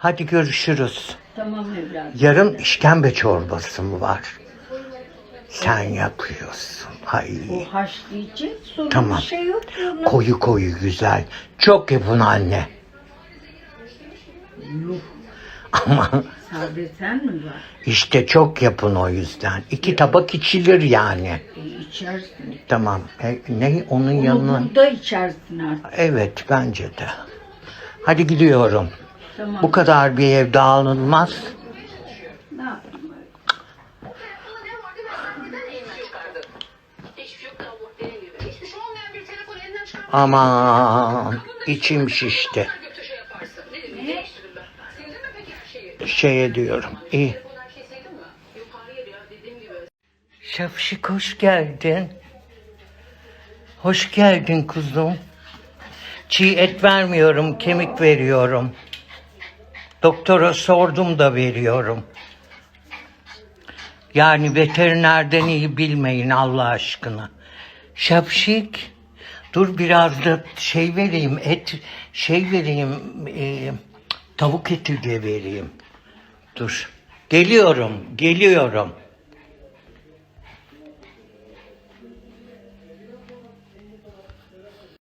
Hadi görüşürüz. Tamam evladım. Yarın işkembe çorbası mı var? Sen yapıyorsun. Ay. O haşlayacak sonra Tamam. bir şey yok diyorlar. Koyu koyu güzel. Çok yapın anne. Yuh. Ama Sade sen mi var? işte çok yapın o yüzden. İki tabak içilir yani. E, içersin. Tamam. E, ne onun Onu yanına? burada içersin artık. Evet bence de. Hadi gidiyorum. Tamam. Bu kadar bir ev. Ne yapayım? Aman içim şişti. Şeye diyorum. İyi. Şafşik hoş geldin. Hoş geldin kuzum. Çiğ et vermiyorum, kemik veriyorum. Doktora sordum da veriyorum. Yani veterinerden iyi bilmeyin Allah aşkına. Şapşik. Dur biraz da şey vereyim, et şey vereyim, e, tavuk eti de vereyim. Dur. Geliyorum, geliyorum.